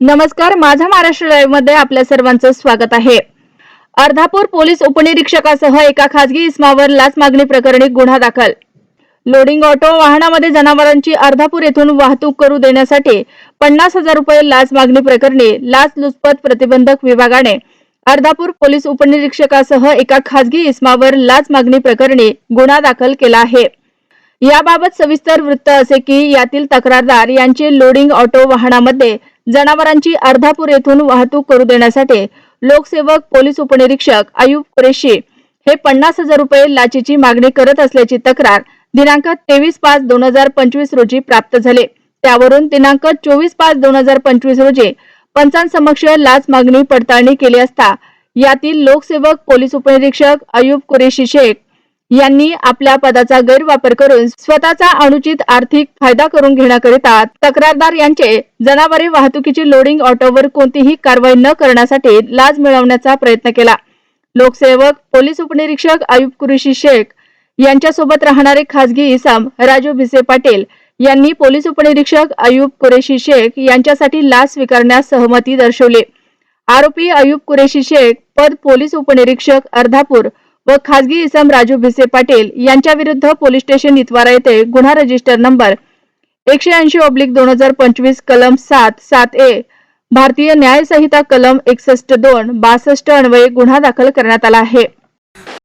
नमस्कार माझा महाराष्ट्र लाईव्हमध्ये आपल्या सर्वांचं स्वागत आहे. अर्धापूर पोलीस उपनिरीक्षकासह एका खासगी इसमावर लाच मागणी प्रकरणी गुन्हा दाखल. लोडिंग ऑटो वाहनामध्ये जनावरांची अर्धापूर येथून वाहतूक करू देण्यासाठी पन्नास हजार रुपये लाच मागणी प्रकरणी लाच लुचपत प्रतिबंधक विभागाने अर्धापूर पोलीस उपनिरीक्षकासह एका खासगी इसमावर लाच मागणी प्रकरणी गुन्हा दाखल केला आहे. याबाबत सविस्तर वृत्त असे की यातील तक्रारदार यांचे लोडिंग ऑटो वाहनामध्ये जनावरांची अर्धापूर येथून वाहतूक करू देण्यासाठी लोकसेवक पोलीस उपनिरीक्षक आयुब कुरेशी हे पन्नास हजार रुपये लाचेची मागणी करत असल्याची तक्रार दिनांक तेवीस पाच दोन हजार पंचवीस रोजी प्राप्त झाले. त्यावरून दिनांक चोवीस पाच दोन हजार पंचवीस रोजी पंचांसमक्ष लाच मागणी पडताळणी केली असता यातील लोकसेवक पोलीस उपनिरीक्षक अयुब कुरेशी शेख यांनी आपल्या पदाचा गैरवापर करून स्वतःचा अनुचित आर्थिक फायदा करून घेण्याकरिता तक्रारदार यांचे जनावरे वाहतुकीची लोडिंग ऑटोवर कोणतीही कारवाई न करण्यासाठी लाज मिळवण्याचा प्रयत्न केला. लोकसेवक पोलीस उपनिरीक्षक आयुब कुरेशी शेख यांच्यासोबत राहणारे खासगी इसाम राजू भिसे पाटील यांनी पोलीस उपनिरीक्षक अयुब कुरेशी शेख यांच्यासाठी लाच स्वीकारण्यास सहमती दर्शवली. आरोपी अयूब कुरेशी शेख पद पोलीस उपनिरीक्षक अर्धापूर व खासगी इसम राजू भिसे पाटील यांच्या विरुद्ध पोलीस स्टेशन इतवारा येथे गुन्हा रजिस्टर नंबर एकशे ऐंशी ऑब्लिक दोन हजार पंचवीस कलम सात सात ए भारतीय न्यायसंहिता कलम एकसष्ट दोन बासष्ट अन्वये गुन्हा दाखल करण्यात आला आहे.